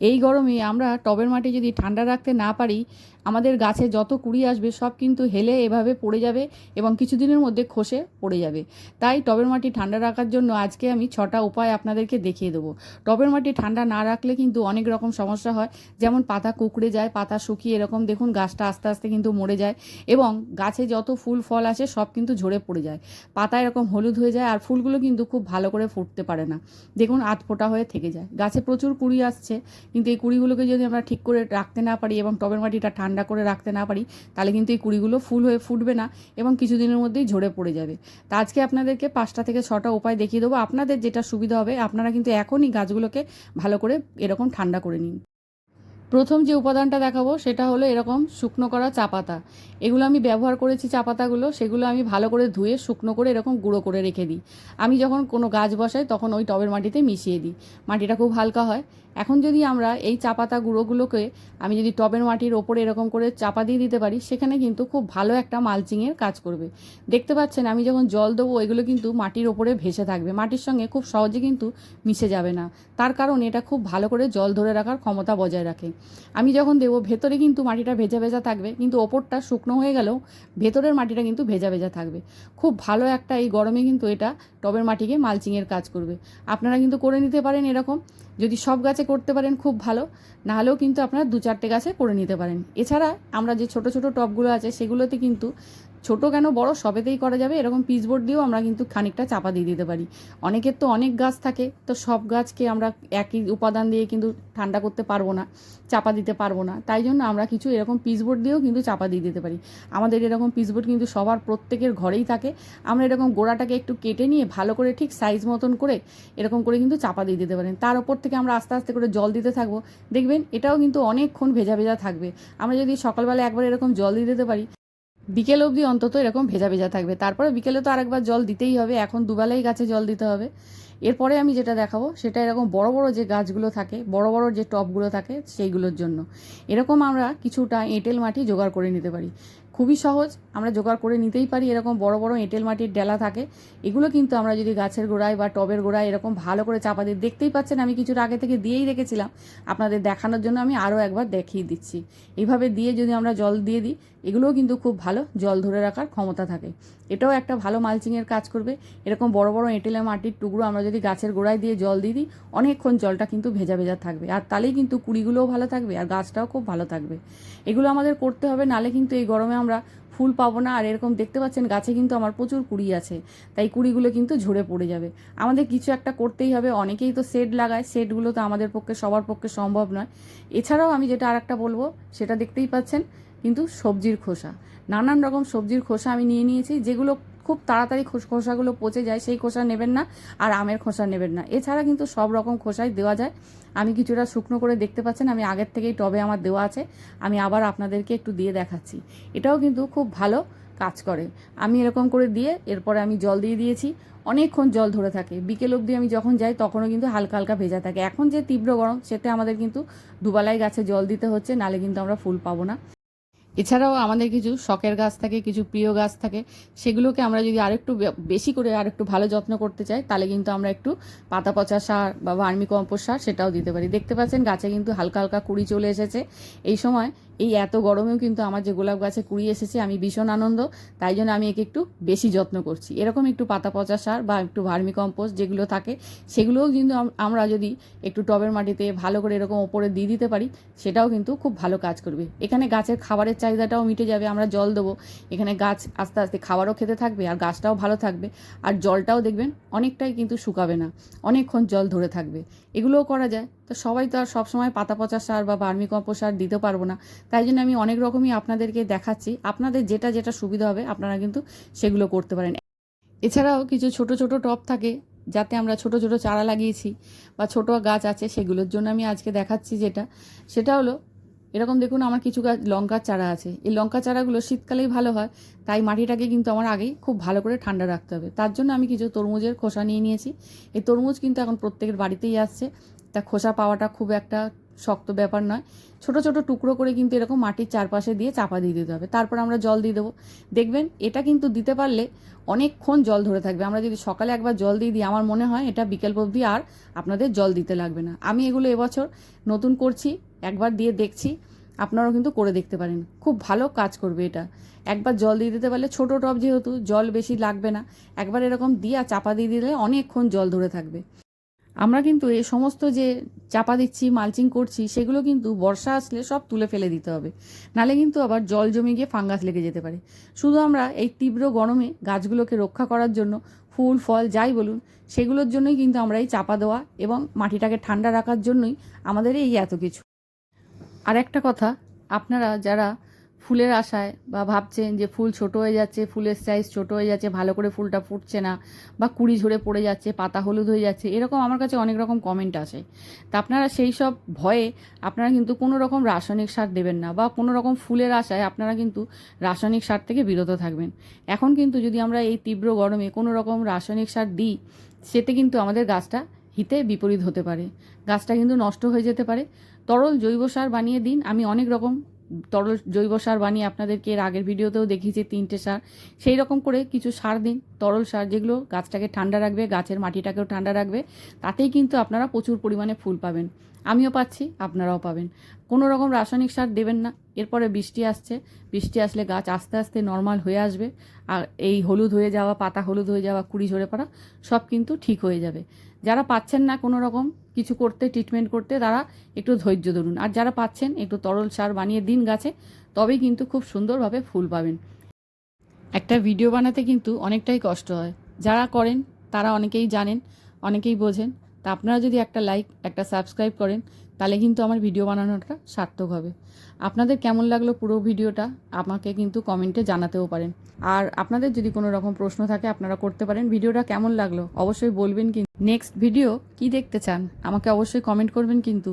এই গরমে আমরা টবের মাটি যদি ঠান্ডা রাখতে না পারি, আমাদের গাছে যত কুড়ি আসবে সব কিন্তু হেলে এভাবে পড়ে যাবে এবং কিছুদিনের মধ্যে খসে পড়ে যাবে। তাই টবের মাটি ঠান্ডা রাখার জন্য আজকে আমি ছটা উপায় আপনাদেরকে দেখিয়ে দেবো। টবের মাটি ঠান্ডা না রাখলে কিন্তু অনেক রকম সমস্যা হয়। যেমন পাতা কুকড়ে যায়, পাতা শুকিয়ে এরকম দেখুন গাছটা আস্তে আস্তে কিন্তু মরে যায় এবং গাছে যত ফুল, ফল আসে সব কিন্তু ঝরে পড়ে যায়। পাতা এরকম হলুদ হয়ে যায় আর ফুলগুলো কিন্তু খুব ভালো করে ফুটতে পারে না। দেখুন আধ ফোটা হয়ে থেকে যায়। গাছে প্রচুর কুড়ি আসছে। কিন্তু এই কুড়িগুলোকে যদি আমরা ঠিক করে রাখতে না পারি এবং টবের মাটিটা ঠান্ডা করে রাখতে না পারি, তাহলে কিন্তু এই কুড়িগুলো ফুল হয়ে ফুটবে না এবং কিছুদিনের মধ্যেই ঝরে পড়ে যাবে। তা আজকে আপনাদেরকে পাঁচটা থেকে ছটা উপায় দেখিয়ে দেবো। আপনাদের যেটা সুবিধা হবে, আপনারা কিন্তু এখনই গাছগুলোকে ভালো করে এরকম ঠান্ডা করে নিন। প্রথম যে উপাদানটা দেখাবো, সেটা হলো এরকম শুকনো করা চা পাতা। এগুলো আমি ব্যবহার করেছি চা পাতাগুলো, সেগুলো আমি ভালো করে ধুয়ে শুকনো করে এরকম গুঁড়ো করে রেখে দিই। আমি যখন কোনো গাছ বসাই, তখন ওই টবের মাটিতে মিশিয়ে দিই। মাটিটা খুব হালকা হয়। এখন যদি আমরা এই চা পাতা গুঁড়োগুলোকে আমি যদি টবের মাটির ওপরে এরকম করে চাপা দিয়ে দিতে পারি, সেখানে কিন্তু খুব ভালো একটা মালচিংয়ের কাজ করবে। দেখতে পাচ্ছেন, আমি যখন জল দেবো এগুলো কিন্তু মাটির ওপরে ভেসে থাকবে। মাটির সঙ্গে খুব সহজে কিন্তু মিশে যাবে না। তার কারণ এটা খুব ভালো করে জল ধরে রাখার ক্ষমতা বজায় রাখে। আমি যখন দেবো, ভেতরে কিন্তু মাটিটা ভেজা ভেজা থাকবে, কিন্তু ওপরটা শুকনো হয়ে গেলেও ভেতরের মাটিটা কিন্তু ভেজা ভেজা থাকবে। খুব ভালো একটা এই গরমে কিন্তু এটা টবের মাটিকে মালচিংয়ের কাজ করবে। আপনারা কিন্তু করে নিতে পারেন এরকম। যদি সব গাছে করতে পারেন, খুব ভালো। না হলেও কিন্তু আপনারা দু চারটে গাছে করে নিতে পারেন। এছাড়া আমরা যে ছোট ছোট টবগুলো আছে, সেগুলোতে কিন্তু ছোট কেন বড় সবেতেই করা যাবে, এরকম পিচবোর্ড দিয়েও আমরা কিন্তু খানিকটা চাপা দিয়ে দিতে পারি। অনেকের তো অনেক গাছ থাকে, তো সব গাছকে আমরা একই উপাদান দিয়ে কিন্তু ঠান্ডা করতে পারব না, চাপা দিতে পারব না। তাই জন্য আমরা কিছু এরকম পিচবোর্ড দিয়েও কিন্তু চাপা দিয়ে দিতে পারি। আমাদের এরকম পিচবোর্ড কিন্তু সবার প্রত্যেকের ঘরেই থাকে। আমরা এরকম গোড়াটাকে একটু কেটে নিয়ে ভালো করে ঠিক সাইজ মতন করে এরকম করে কিন্তু চাপা দিয়ে দিতে পারেন। তার ওপর থেকে আমরা আস্তে আস্তে করে জল দিতে থাকব। দেখবেন এটাও কিন্তু অনেকক্ষণ ভেজা ভেজা থাকবে। আমরা যদি সকালবেলা একবার এরকম জল দিয়ে দিতে পারি বিকেল অবধি অন্তত এরকম ভেজা ভেজা থাকবে। তারপরে বিকেলে তো আরেকবার জল দিতেই হবে, এখন দুবেলাই গাছে জল দিতে হবে। এরপরে আমি যেটা দেখাবো, সেটা এরকম বড় বড় যে গাছগুলো থাকে, বড় বড় যে টপগুলো থাকে, সেইগুলোর জন্য। এরকম আমরা কিছুটা এঁটেল মাটি জোগাড় করে নিতে পারি। খুবই সহজ, আমরা জোগাড় করে নিতেই পারি, এরকম বড় বড় এঁটেল মাটির ডেলা থাকে। এগুলো কিন্তু আমরা যদি গাছের গোড়ায় বা টবের গোড়ায় এরকম ভালো করে চাপা দিই দেখতেই পাচ্ছেন আমি কিছুটা আগে থেকে দিয়েই রেখেছিলাম, আপনাদের দেখানোর জন্য আমি আরও একবার দেখিয়ে দিচ্ছি। এইভাবে দিয়ে যদি আমরা জল দিয়ে দিই, এগুলোও কিন্তু খুব ভালো, জল ধরে রাখার ক্ষমতা থাকে। এটাও একটা ভালো মালচিংয়ের কাজ করবে। এরকম বড় বড় এঁটেলে মাটির টুকরো আমরা যদি গাছের গোড়ায় দিয়ে জল দিয়ে দিই, অনেকক্ষণ জলটা কিন্তু ভেজা ভেজা থাকবে। আর তাহলেই কিন্তু কুড়িগুলোও ভালো থাকবে, আর গাছটাও খুব ভালো থাকবে। এগুলো আমাদের করতে হবে, নালে কিন্তু এই গরমে আমরা ফুল পাবো না। আর এরকম দেখতে পাচ্ছেন, গাছে কিন্তু আমার প্রচুর কুড়ি আছে। তাই কুড়িগুলো কিন্তু ঝরে পড়ে যাবে। আমাদের কিছু একটা করতেই হবে। অনেকেই তো সেড লাগায়। সেটগুলো তো আমাদের পক্ষে, সবার পক্ষে সম্ভব নয়। এছাড়াও আমি যেটা আর একটা বলব, সেটা দেখতেই পাচ্ছেন, কিন্তু সবজির খোসা। নানান রকম সবজির খোসা আমি নিয়ে নিয়েছি, যেগুলো খুব তাড়াতাড়ি খোস- খোসাগুলো পচে যায়, সেই খোসা নেবেন না আর আমের খোসা নেবেন না। এছাড়া কিন্তু সব রকম খোসাই দেওয়া যায়। আমি কিছুটা শুকনো করে দেখতে পাচ্ছেন, আমি আগের থেকেই টবে আমার দেওয়া আছে। আমি আবার আপনাদেরকে একটু দিয়ে দেখাচ্ছি। এটাও কিন্তু খুব ভালো কাজ করে। আমি এরকম করে দিয়ে এরপরে আমি জল দিয়ে দিয়েছি। অনেকক্ষণ জল ধরে থাকে। বিকেল অবধি আমি যখন যাই তখনও কিন্তু হালকা হালকা ভেজা থাকে। এখন যে তীব্র গরম, সেতে আমাদের কিন্তু দুবেলায় গাছে জল দিতে হচ্ছে, নালে কিন্তু আমরা ফুল পাবো না। এছাড়াও আমাদের কিছু শখের গাছ থাকে, কিছু প্রিয় গাছ থাকে, সেগুলোকে আমরা যদি আরেকটু বেশি করে আরেকটু ভালো যত্ন করতে চাই, তাহলে কিন্তু আমরা একটু পাতা পচা সার বা ভার্মি কম্পোস্ট সার সেটাও দিতে পারি। দেখতে পাচ্ছেন গাছে কিন্তু হালকা হালকা কুড়ি চলে এসেছে। এই সময় এই এত গরমেও কিন্তু আমার যে গোলাপ গাছে কুড়ি এসেছে, আমি ভীষণ আনন্দ, তাই জন্য আমি একে একটু বেশি যত্ন করছি। এরকম একটু পাতা পচা সার বা একটু ভার্মি কম্পোস্ট যেগুলো থাকে, সেগুলোও কিন্তু আমরা যদি একটু টবের মাটিতে ভালো করে এরকম ওপরে দিয়ে দিতে পারি, সেটাও কিন্তু খুব ভালো কাজ করবে। এখানে গাছের খাবারের চাহিদাটাও মিটে যাবে, আমরা জল দেবো। এখানে গাছ আস্তে আস্তে খাবারও খেতে থাকবে আর গাছটাও ভালো থাকবে। আর জলটাও দেখবেন অনেকটাই কিন্তু শুকাবে না, অনেকক্ষণ জল ধরে থাকবে। এগুলোও করা যায়। তো সবাই তো আর সবসময় পাতা পচা সার বা কম্পোস্ট সার দিতে পারব না। তাই জন্য আমি অনেক রকমই আপনাদেরকে দেখাচ্ছি। আপনাদের যেটা যেটা সুবিধা হবে, আপনারা কিন্তু সেগুলো করতে পারেন। এছাড়াও কিছু ছোট ছোট টব থাকে, যাতে আমরা ছোট ছোট চারা লাগিয়েছি বা ছোট গাছ আছে, সেগুলোর জন্য আমি আজকে দেখাচ্ছি যেটা। সেটা হলো এরকম দেখুন আমার কিছু গাছ, লঙ্কার চারা আছে। এই লঙ্কা চারাগুলো শীতকালেই ভালো হয়, তাই মাটিটাকে কিন্তু আমার আগেই খুব ভালো করে ঠান্ডা রাখতে হবে। তার জন্য আমি কিছু তরমুজের খোসা নিয়ে নিয়েছি। এই তরমুজ কিন্তু এখন প্রত্যেকের বাড়িতেই আসছে। তা খোসা পাওয়াটা খুব একটা শক্ত ব্যাপার নয়। ছোট ছোট টুকরো করে কিন্তু এরকম মাটির চারপাশে দিয়ে চাপা দিয়ে দিতে হবে। তারপর আমরা জল দিয়ে দেবো। দেখবেন এটা কিন্তু দিতে পারলে অনেকক্ষণ জল ধরে থাকবে। আমরা যদি সকালে একবার জল দিয়ে দিই, আমার মনে হয় এটা বিকেল অবধি আর আপনাদের জল দিতে লাগবে না। আমি এগুলো এবছর নতুন করছি। একবার দিয়ে দেখছি, আপনারাও কিন্তু করে দেখতে পারেন। খুব ভালো কাজ করবে এটা। একবার জল দিয়ে দিতে পারলে ছোটো টব যেহেতু, জল বেশি লাগবে না। একবার এরকম দিয়ে আর চাপা দিয়ে দিলে অনেকক্ষণ জল ধরে থাকবে। আমরা কিন্তু এই সমস্ত যে চাপা দিচ্ছি, মালচিং করছি, সেগুলো কিন্তু বর্ষা আসলে সব তুলে ফেলে দিতে হবে। নালে কিন্তু আবার জল জমে গিয়ে ফাঙ্গাস লেগে যেতে পারে। শুধু আমরা এই তীব্র গরমে গাছগুলোকে রক্ষা করার জন্য ফুল, ফল, যাই বলুন, সেগুলোর জন্যই কিন্তু আমরা এই চাপা দেওয়া এবং মাটিটাকে ঠান্ডা রাখার জন্যই আমাদের এই এত কিছু। আর একটা কথা, আপনারা যারা ফুলের আশায় বা ভাবছেন যে ফুল ছোট হয়ে যাচ্ছে, ফুলের সাইজ ছোট হয়ে যাচ্ছে, ভালো করে ফুলটা ফুটছে না বা কুড়ি ঝরে পড়ে যাচ্ছে, পাতা হলুদ হয়ে যাচ্ছে, এরকম আমার কাছে অনেক রকম কমেন্ট আসে। তা আপনারা সেই সব ভয়ে আপনারা কিন্তু কোনো রকম রাসায়নিক সার দেবেন না বা কোনো রকম ফুলের আশায় আপনারা কিন্তু রাসায়নিক সার থেকে বিরত থাকবেন। এখন কিন্তু যদি আমরা এই তীব্র গরমে কোনো রকম রাসায়নিক সার দিই, সেতে কিন্তু আমাদের গাছটা হিতে বিপরীত হতে পারে। গাছটা কিন্তু নষ্ট হয়ে যেতে পারে। তরল জৈব সার বানিয়ে দিন। আমি অনেক রকম তরল জৈব সার বানিয়ে আপনাদেরকে এর আগের ভিডিওতেও দেখিয়েছি তিনটে সার। সেই রকম করে কিছু সার দিন। তরল সার যেগুলো গাছটাকে ঠান্ডা রাখবে, গাছের মাটিটাকেও ঠান্ডা রাখবে, তাতেই কিন্তু আপনারা প্রচুর পরিমাণে ফুল পাবেন। আমিও পাচ্ছি, আপনারাও পাবেন। কোনো রকম রাসায়নিক সার দেবেন না। এরপরে বৃষ্টি আসছে। বৃষ্টি আসলে গাছ আস্তে আস্তে নর্মাল হয়ে আসবে। আর এই হলুদ হয়ে যাওয়া, পাতা হলুদ হয়ে যাওয়া, কুড়ি ঝরে পড়া, সব কিন্তু ঠিক হয়ে যাবে। যারা পাচ্ছেন না কোনো রকম কিছু করতে ট্রিটমেন্ট করতে, তারা একটু ধৈর্য ধরুন। আর যারা পাচ্ছেন, একটু তরল সার বানিয়ে দিন গাছে, তবেই কিন্তু খুব সুন্দরভাবে ফুল পাবেন। একটা ভিডিও বানাতে কিন্তু অনেকটাই কষ্ট হয়। যারা করেন, তারা অনেকেই জানেন, অনেকেই বোঝেন। তা আপনারা যদি একটা লাইক একটা সাবস্ক্রাইব করেন, তাহলে কিন্তু আমার ভিডিও বানানোটা সার্থক হবে। আপনাদের কেমন লাগল পুরো ভিডিওটা আমাকে কিন্তু কমেন্টে জানাতেও পারেন। আর আপনাদের যদি কোনো রকম প্রশ্ন থাকে, আপনারা করতে পারেন। ভিডিওটা কেমন লাগল? অবশ্যই বলবেন কিন্তু। নেক্সট ভিডিও কি দেখতে চান? আমাকে অবশ্যই কমেন্ট করবেন কিন্তু।